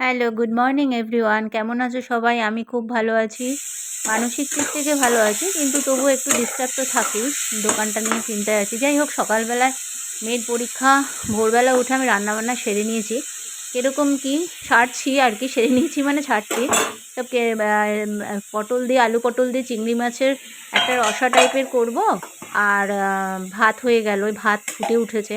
Hello good morning everyone কেমন আছো সবাই? আমি খুব ভালো আছি। মানসিক দিক থেকে ভালো আছি, কিন্তু তবু একটু ডিস্টার্ব তো থাকি। দোকানটা নিয়ে চিন্তায় আছি। যাই হোক, সকালবেলায় মেয়ের পরীক্ষা। ভোরবেলা উঠে আমি রান্নাবান্না সেরে নিয়েছি। কীরকম কি ছাড়ছি আর কি, সেরে নিয়েছি মানে ছাড়ছি সব পটল দিয়ে, আলু পটল দিয়ে, চিংড়ি মাছের একটা রসা টাইপের করব। আর ভাত হয়ে গেল। ভাত ফুটে উঠেছে।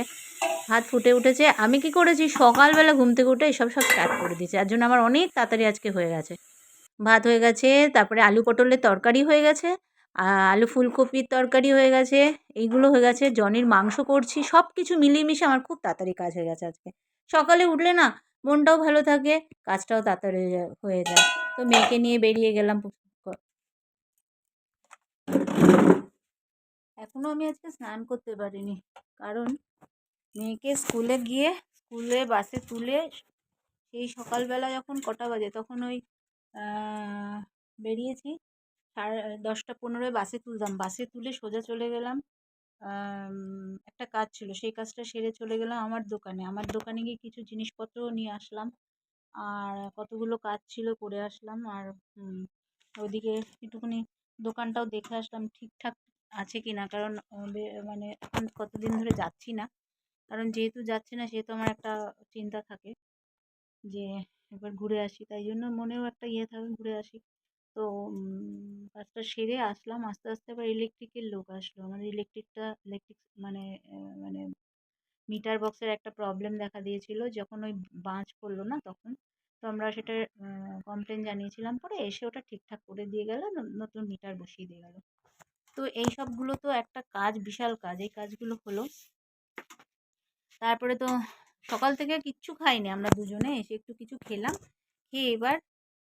ভাত ফুটে উঠেছে। আমি কি করেছি? সকালবেলা ঘুম থেকে উঠে এসব সব স্টার্ট করে দিয়েছি। যার জন্য আমার অনেক তাড়াতাড়ি আজকে হয়ে গেছে। ভাত হয়ে গেছে, তারপরে আলু পটলের তরকারি হয়ে গেছে আলু ফুলকপির তরকারি হয়ে গেছে, এইগুলো হয়ে গেছে, জনির মাংস করছি সব কিছু মিলিয়ে মিশে আমার খুব তাড়াতাড়ি কাজ হয়ে গেছে আজকে। সকালে উঠলে না, মনটাও ভালো থাকে, কাজটাও তাড়াতাড়ি হয়ে যায় তো মেয়েকে নিয়ে বেরিয়ে গেলাম এখনও আমি আজকে স্নান করতে পারিনি, কারণ মেয়েকে স্কুলে গিয়ে স্কুলে বাসে তুলে সেই সকালবেলা যখন কটা বাজে, তখন ওই বেরিয়েছি। সাড়ে দশটা পনেরোয় বাসে তুলতাম। বাসে তুলে সোজা চলে গেলাম। একটা কাজ ছিল, সেই কাজটা সেরে চলে গেলাম আমার দোকানে। আমার দোকানে গিয়ে কিছু জিনিসপত্রও নিয়ে আসলাম। আর কতগুলো কাজ ছিল করে আসলাম। আর ওইদিকে একটুখানি দোকানটাও দেখে আসলাম ঠিকঠাক আছে কি না কারণ মানে এখন কতদিন ধরে যাচ্ছি না। কারণ যেহেতু যাচ্ছি না, সেহেতু আমার একটা চিন্তা থাকে যে, একবার ঘুরে আসি। তাই জন্য মনেও একটা ইয়ে থাকে, ঘুরে আসি। তো কাজটা সেরে আসলাম। আস্তে আস্তে আবার ইলেকট্রিকের লোক আসলো। আমাদের ইলেকট্রিকটা ইলেকট্রিক মানে মানে মিটার বক্সের একটা প্রবলেম দেখা দিয়েছিল। যখন ওই বাজ পড়ল না তখন। তো আমরা সেটা কমপ্লেন জানিয়েছিলাম পরে। এসে ওটা ঠিকঠাক করে দিয়ে গেল। নতুন মিটার বসিয়ে দিয়ে গেল। তো এই সবগুলো তো একটা কাজ, বিশাল কাজ। এই কাজগুলো হলো তারপরে তো সকাল থেকে কিচ্ছু খাইনি, আমরা দুজনে এসে একটু কিছু খেলাম, খেয়ে এবার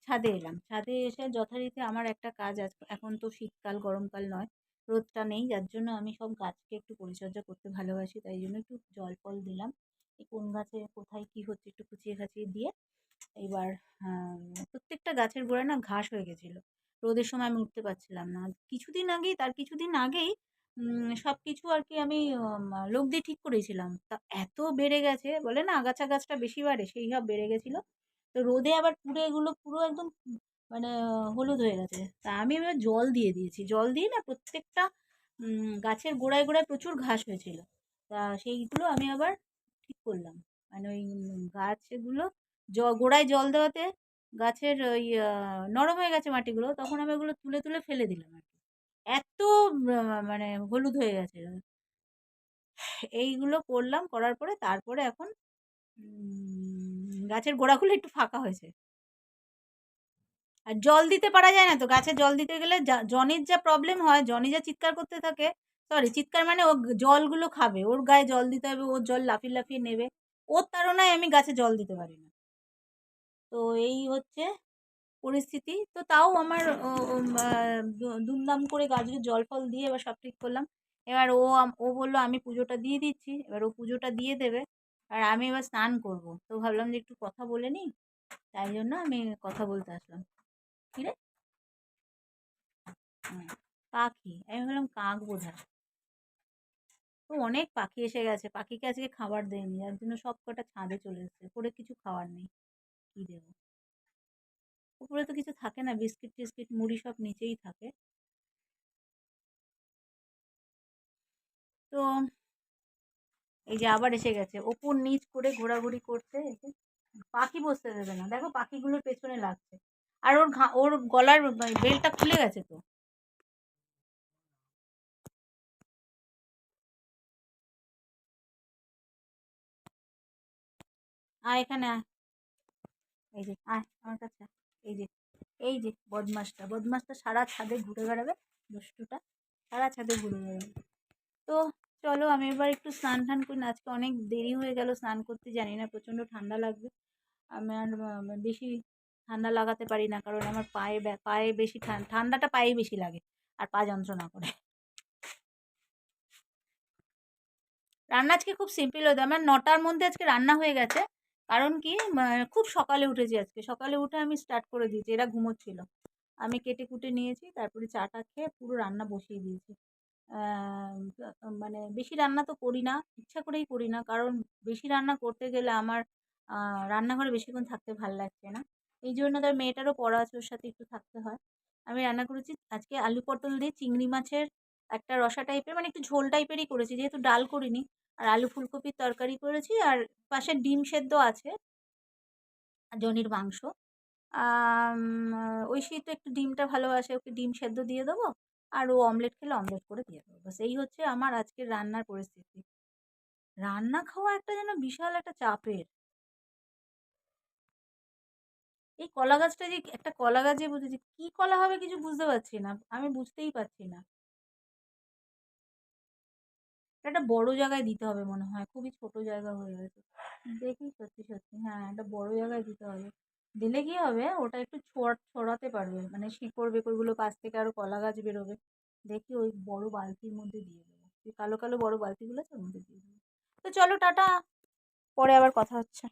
ছাদে এলাম। ছাদে এসে যথারীতি আমার একটা কাজ এখন তো শীতকাল, গরমকাল নয়, রোদটা নেই, যার জন্য আমি সব গাছকে একটু পরিচর্যা করতে ভালোবাসি, তাই জন্য একটু জল ফল দিলাম। কোন গাছে কোথায় কি হচ্ছে একটু খুচিয়ে খাচিয়ে দিয়ে এবার প্রত্যেকটা গাছের গোড়ায় না ঘাস হয়ে গেছিল। রোদের সময় আমি উঠতে পারছিলাম না। কিছুদিন আগেই, তার কিছুদিন আগেই সব কিছু আর কি আমি লোক দিয়ে ঠিক করেছিলাম। তা এত বেড়ে গেছে, বলে না আগাছা গাছটা বেশি বাড়ে সেই সব বেড়ে গেছিল। তো রোদে আবার পুরো এগুলো পুরো একদম মানে হলুদ হয়ে গেছে। তা আমি এবার জল দিয়ে দিয়েছি। জল দিয়ে না প্রত্যেকটা গাছের গোড়ায় গোড়ায় প্রচুর ঘাস হয়েছিল। তা সেইগুলো আমি আবার ঠিক করলাম। মানে ওই গাছগুলো জ, গোড়ায় জল দেওয়াতে গাছের ওই নরম হয়ে গেছে মাটিগুলো, তখন আমি ওগুলো তুলে তুলে ফেলে দিলাম আর কি। এত মানে হলুদ হয়ে গেছে। এইগুলো করলাম, করার পরে তারপরে এখন গাছের গোড়াগুলো একটু ফাঁকা হয়েছে। আর জল দিতে পারা যায় না তো, গাছে জল দিতে গেলে জনির যা প্রবলেম হয়, জনি যা চিৎকার করতে থাকে সরি চিৎকার মানে ও জলগুলো খাবে, ওর গায়ে জল দিতে হবে, ওর জল লাফিয়ে লাফিয়ে নেবে, ওর তাড়নায় আমি গাছে জল দিতে পারি না। তো এই হচ্ছে পরিস্থিতি। তো তাও আমার দুমদাম করে গাছকে জল ফল দিয়ে এবার সব ঠিক করলাম। এবার ও ও বলল, আমি পুজোটা দিয়ে দিচ্ছি, এবার ও পুজোটা দিয়ে দেবে। আর আমি এবার স্নান করব। তো ভাবলাম যে একটু কথা বলে নিই। তাই জন্য আমি কথা বলতে আসলাম। কী রে পাখি। আমি ভাবলাম কাক বোধ তো অনেক পাখি এসে গেছে। পাখিকে আজকে খাবার দেয়নি যার জন্য সব কটা ছাদে চলে এসছে। করে কিছু খাবার নেই। কী দেবো? উপরে তো কিছু থাকে না, বিস্কিট টিস্কিট, মুড়ি সব নিচেই থাকে। তো এই যে আবার এসে গেছে ওপর নিচ করে ঘোরাঘুরি করছে পাখি বসতে দেবে না। দেখো পাখিগুলোর পেছনে লাগছে। আর ওর ঘা, ওর গলার বেলটা খুলে গেছে তো। আয় এখানে আয়। এই যে আয় আমার কাছে এই যে এই যে বদমাসটা বদমাসটা সারা ছাদে ঘুরে বেড়াবে, দুষ্টুটা, সারা ছাদে ঘুরে বেড়াবে। তো চলো আমি এবার একটু স্নান টান করি আজকে অনেক দেরি হয়ে গেল স্নান করতে, জানি না, প্রচণ্ড ঠান্ডা লাগবে। আমার বেশি ঠান্ডা লাগাতে পারি না, কারণ আমার পায়ে পায়ে বেশি ঠান্ডাটা পায়ে বেশি লাগে, আর পা যন্ত্রণা করে। রান্না আজকে খুব সিম্পল হতো আমার নটার মধ্যে আজকে রান্না হয়ে গেছে। কারণ কি? খুব সকালে উঠেছি আজকে। সকালে উঠে আমি স্টার্ট করে দিয়েছি। এরা ঘুমোচ্ছিল। আমি কেটে কুটে নিয়েছি, তারপরে চাটা খেয়ে পুরো রান্না বসিয়ে দিয়েছি। মানে বেশি রান্না তো করি না, ইচ্ছা করেই করি না। কারণ বেশি রান্না করতে গেলে আমার রান্নাঘরে বেশিক্ষণ থাকতে ভালো লাগছে না। এই জন্য তার মেয়েটারও পড়া আছে, ওর সাথে একটু থাকতে হয়। আমি রান্না করেছি আজকে আলু পটল দিয়ে চিংড়ি মাছের একটা রসা টাইপের মানে একটু ঝোল টাইপেরই করেছি। যেহেতু ডাল করিনি আর আলু ফুলকপির তরকারি করেছি আর পাশে ডিম সেদ্ধ আছে, জনির মাংস। ঐশী তো একটু ডিমটা ভালোবাসে ওকে ডিম সেদ্ধ দিয়ে দেবো আর ও অমলেট খেলে অমলেট করে দিয়ে দেবো। ব্যাস, এই হচ্ছে আমার আজকের রান্নার পরিস্থিতি। রান্না খাওয়া একটা যেন বিশাল একটা চাপের। এই কলা গাছটা যে, একটা কলা গাছে বুঝেছি, কী কলা হবে কিছু বুঝতে পারছি না, আমি বুঝতেই পারছি না। একটা বড় জায়গায় দিতে হবে মনে হয়। খুবই ছোট জায়গা হয়ে গেছে। দেখি সত্যি সত্যি। হ্যাঁ একটা বড় জায়গায় দিতে হবে। দিলে কি হবে? ওটা একটু ছোঁয়া, ছড়াতে পারবে। মানে শিকড় বেকড়গুলো পাশ থেকে আরও কলা গাছ বেরোবে। দেখি ওই বড় বালতির মধ্যে দিয়ে দেবো। কালো কালো বড় বালতিগুলো আছে ওর মধ্যে দিয়ে দেবো। তো চলো, টাটা। পরে আবার কথা হচ্ছে।